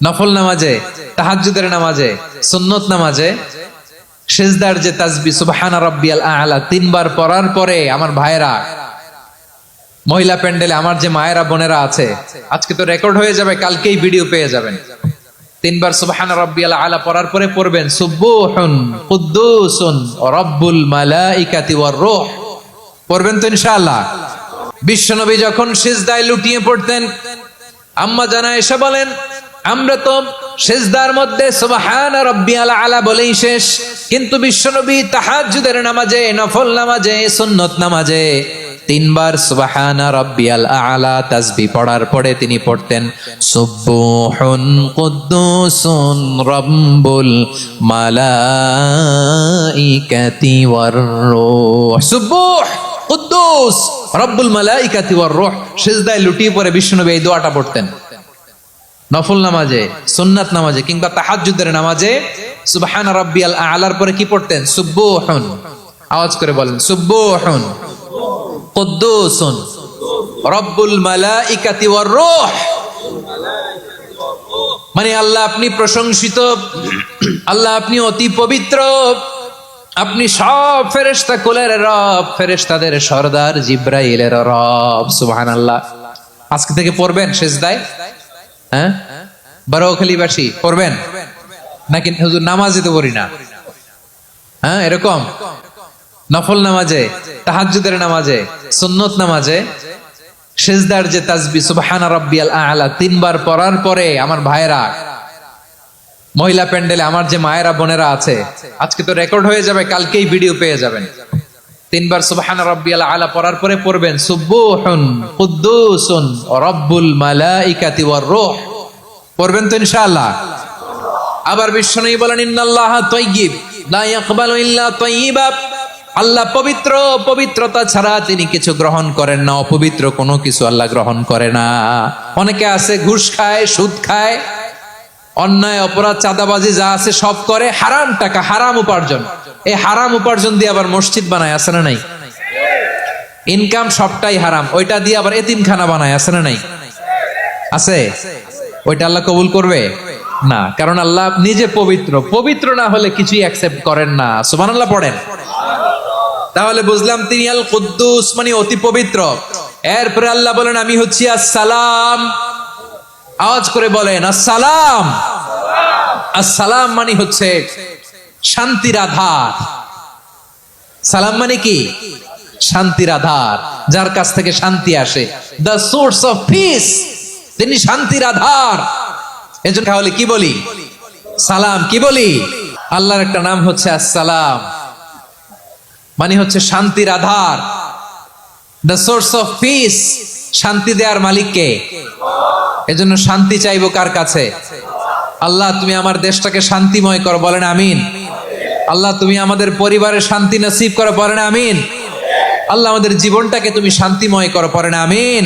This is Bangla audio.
নফল নামাজে, তাহাজ্জুদের নামাজে, সুন্নত নামাজে, সেজদার যে তাজবি, সুবহানা রাব্বিয়াল আলা, তিনবার পড়ার পরে আমার ভাইরা মহিলা প্যান্ডেলে আমার যে মায়েরা, বোনেরা আছে, আজকে তো রেকর্ড হয়ে যাবে, কালকেই ভিডিও পেয়ে যাবেন। তিনবার সুবহানা রাব্বিয়াল আলা পড়ার পরে পড়বেন, সুবহুন কুদ্দুসুন রব্বুল মালাইকাতি ওয়ার রূহ। পড়বেন তো ইনশাআল্লাহ। বিশ্বনবী যখন সিজদায় লুটিয়ে পড়তেন, আম্মা জানা এসে বলেন আমরা তো সেজদার মধ্যে সুবহান রাব্বিয়াল আলা বলেই শেষ। কিন্তু বিশ্বনবী তাহাজ্জুদের নামাজে, নফল নামাজে, সুন্নত নামাজে তিনবার সুবহান রাব্বিয়াল আলা তাসবিহ পড়ার পরে তিনি পড়তেন, সুবহুন কুদ্দুসুন রাব্বুল মালাইকাতি ওয়ার রূহ। সুবহ, কুদ্দুস, রব্বুল মালাইকাতি ওয়ার রূহ। সিজদায় লুটিয়ে পড়ে বিশ্বনবী এই দোয়াটা পড়তেন। নফল নামাজে, সুন্নাত নামাজে কিংবা তাহাজ্জুদের নামাজে, সুবহান রাব্বিয়াল আলার পরে কি পড়তেন? সুবহুন আওয়াজ করে বলেন সুবহুন কুদ্দুসুন। রব্বুল ওয়ার মানে আল্লাহ আপনি প্রশংসিত, আল্লাহ আপনি অতি পবিত্র। আপনি সব ফেরেশতা কুলের রব, ফেরেশতাদের সর্দার জিব্রাইলের রব, সুবহানাল্লাহ। আজকে থেকে পড়বেন সেজদায় হ্যাঁ? পড়বেন? নাকি হুজুর তো পড়ি না? হ্যাঁ এরকম? নফল নামাজে, তাহাজ্জুদের নামাজে, সুন্নত নামাজে, সেজদার যে তাজবি, সুবহানা রাব্বিয়াল আলা, তিনবার পড়ার পরে আমার ভাইরা মহিলা প্যান্ডেলে আমার যে মায়েরা, বোনেরা আছে, আজকে তো রেকর্ড হয়ে যাবে, কালকেই ভিডিও পেয়ে যাবেন। তিনবার সুবহান রাব্বিয়াল আলা পড়ার পরে পড়বেন, সুবহুন কুদ্দুসুন রব্বুল মালাইকাতি ওয়ার রূহ। পড়বেন তো ইনশাআল্লাহ। আবার বিশ্বনবী বলেন, ইন্নাল্লাহ তাইয়্যিব, লা ইয়াকবালু ইল্লা তাইয়্যিবা। আল্লাহ পবিত্র, পবিত্রতা ছাড়া তিনি কিছু গ্রহণ করেন না, অপবিত্র কোনো কিছু আল্লাহ গ্রহণ করে না। অনেকে আছে, ঘুষ খায়, সুদ খায় অন্যায়, অপরাধ, চাঁদাবাজি যা আছে সব করে হারাম টাকা, হারাম উপার্জন। এই হারাম উপার্জন দিয়ে আবার মসজিদ বানায়, আছে না নাই? ইনকাম সবটাই হারাম। ওইটা দিয়ে আবার এতিমখানা বানায়, আছে না নাই? আছে? ওইটা আল্লাহ কবুল করবে? না, কারণ আল্লাহ নিজে পবিত্র। পবিত্র না হলে কিছুই অ্যাকসেপ্ট করেন না। সুবান আল্লাহ পড়েন। তাহলে বুঝলাম তিনি আল কুদ্দুস মানে অতি পবিত্র। এরপরে আল্লাহ বলেন, আমি হচ্ছি আসসালাম। আওয়াজ করে বলেন, আসসালাম। আসসালাম মানে হচ্ছে শান্তির আধার। সালাম মানে কি? শান্তির আধার, যার কাছ থেকে শান্তি আসে। দ্য সোর্স অফ পিস তিনি শান্তির আধার। এজন্য তাহলে কি বলি? সালাম কি বলি? আল্লাহর একটা নাম হচ্ছে আসসালাম। মানে হচ্ছে শান্তির আধার। দ্য সোর্স অফ পিস শান্তি দেওয়ার মালিককে এজন্য শান্তি চাইব কার কাছে? আল্লাহ, তুমি আমার দেশটাকে শান্তিময় করো, বলেন আমিন। আল্লাহ, তুমি আমাদের পরিবারে শান্তি নসিব করো পরে না আমিন। আল্লাহ, আমাদের জীবনটাকে তুমি শান্তিময় করো পরে না আমিন।